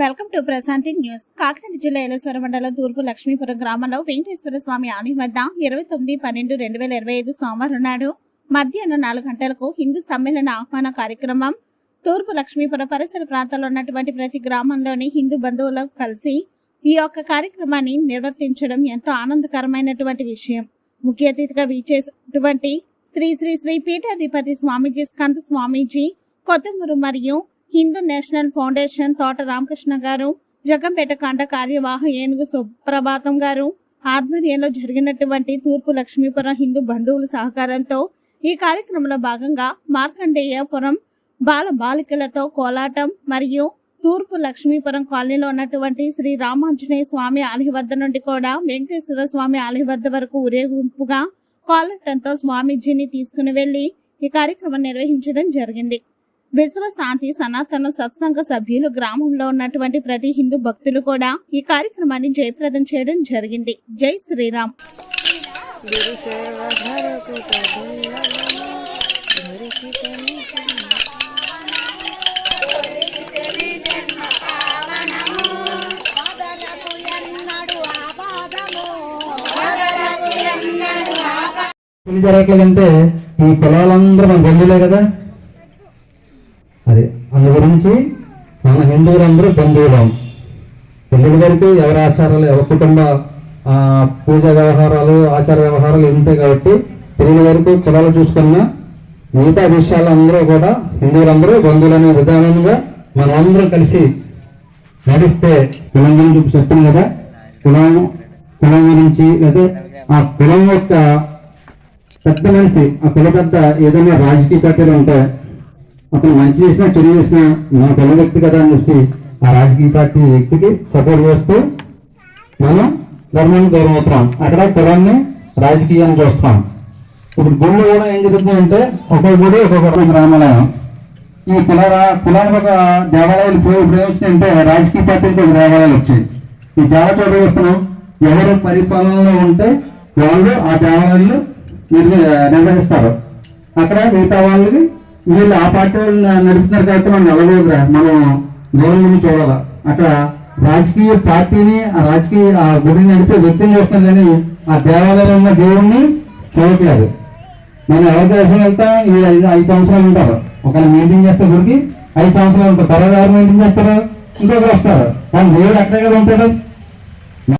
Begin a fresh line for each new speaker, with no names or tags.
Welcome to Prashanti news. Kakinada జిల్లా ఏలేశ్వర మండలం తూర్పు లక్ష్మీపురం గ్రామంలో వెంకటేశ్వర స్వామి ఆలయం వద్ద ఇరవై తొమ్మిది పన్నెండు రెండు వేల ఇరవై ఐదు సోమవారం నాడు మధ్యాహ్నం నాలుగు గంటలకు హిందూ సమ్మేళన ఆహ్వాన కార్యక్రమం. తూర్పు లక్ష్మీపురం పరిసర ప్రాంతాల్లో ఉన్నటువంటి ప్రతి గ్రామంలోని హిందూ బంధువులకు కలిసి ఈ యొక్క కార్యక్రమాన్ని నిర్వర్తించడం ఎంతో ఆనందకరమైనటువంటి విషయం. ముఖ్య అతిథిగా వీచేటువంటి శ్రీ శ్రీ శ్రీ పీఠాధిపతి స్వామీజీ స్కంద స్వామీజీ కొత్తమూరు మరియు హిందూ నేషనల్ ఫౌండేషన్ తోట రామకృష్ణ గారు జగంపేట కాండ కార్యవాహ ఏనుగు సుప్రభాతం గారు ఆధ్వర్యంలో జరిగినటువంటి తూర్పు లక్ష్మీపురం హిందూ బంధువుల సహకారంతో ఈ కార్యక్రమంలో భాగంగా మార్కండేయపురం బాల బాలికలతో కోలాటం మరియు తూర్పు లక్ష్మీపురం కాలనీలో ఉన్నటువంటి శ్రీ రామాంజనేయ స్వామి ఆలయ వద్ద నుండి కూడా వెంకటేశ్వర స్వామి ఆలయ వద్ద వరకు ఊరేగింపుగా కోలాటంతో స్వామీజీని తీసుకుని వెళ్ళి ఈ కార్యక్రమం నిర్వహించడం జరిగింది. విశ్వశాంతి సనాతన సత్సంగ సభ్యులు గ్రామంలో ఉన్నటువంటి ప్రతి హిందూ భక్తులు కూడా ఈ కార్యక్రమాన్ని జయప్రదం చేయడం జరిగింది. జై శ్రీరామ్.
జరగట్లేదంటే ఈ పొలాలందరూ మనం గల్లీలే కదా? అదే అందు గురించి మన హిందువులందరూ బంధువులం. పెళ్ళి వరకు ఎవరి ఆచారాలు ఎవరి కుటుంబ పూజ వ్యవహారాలు ఆచార వ్యవహారాలు ఉంటాయి కాబట్టి పెళ్ళి వరకు కులాలు చూసుకున్న మిగతా విషయాలు అందరూ కూడా హిందువులందరూ బంధువులు అనే విధానంగా మనమందరం కలిసి నడిస్తే కులం గురించి చెప్తాం కదా. కులం కులం గురించి లేదా ఆ కులం యొక్క పెద్ద మనిషి ఆ కుల పెద్ద ఏదైనా రాజకీయ పార్టీలు ఉంటాయి అతను మంచి చేసినా చెడు చేసినా మన కుల వ్యక్తి కదా అని చెప్పి ఆ రాజకీయ పార్టీ వ్యక్తికి సపోర్ట్ చేస్తూ మనం ధర్మాన్ని గౌరవం అవుతాం అక్కడ కులాన్ని రాజకీయాన్ని చూస్తాం ఇప్పుడు గుళ్ళు కూడా ఏం జరుగుతుందంటే ఒక్కొక్క గుడి ఒక్కొక్క గ్రామాలయం ఈ కుల కులానికి ఒక దేవాలయాలు పోయి ఇప్పుడు ఏమొచ్చినాయంటే రాజకీయ పార్టీలకు ఒక దేవాలయాలు వచ్చాయి. ఈ దేవతలు చూస్తున్నాం. ఎవరు పరిపాలనలో ఉంటే వాళ్ళు ఆ దేవాలయాలు నిర్వహిస్తారు. అక్కడ మిగతా వాళ్ళకి వీళ్ళు ఆ పార్టీ వాళ్ళు నడుపుతున్నారు కాబట్టి మనం నిలబోదురా మనం దూరం నుంచి అక్కడ రాజకీయ పార్టీని ఆ రాజకీయ ఆ గుడిని నడిపే వ్యక్తిని చూస్తాం కానీ ఆ దేవాలయంలో ఉన్న దేవుణ్ణి చూడట్లేదు. మనం ఎవరి దేశం వెళ్తాం ఈ ఐదు ఐదు సంవత్సరాలు ఉంటారు. ఒకవేళ మీటింగ్ చేస్తే గుడికి ఐదు సంవత్సరాలు ఉంటారు. తర్వాత ఎవరు మీటింగ్ చేస్తారు? ఇంకొకరు వస్తారు. కానీ దేవుడు అక్కడే కదా ఉంటాడు?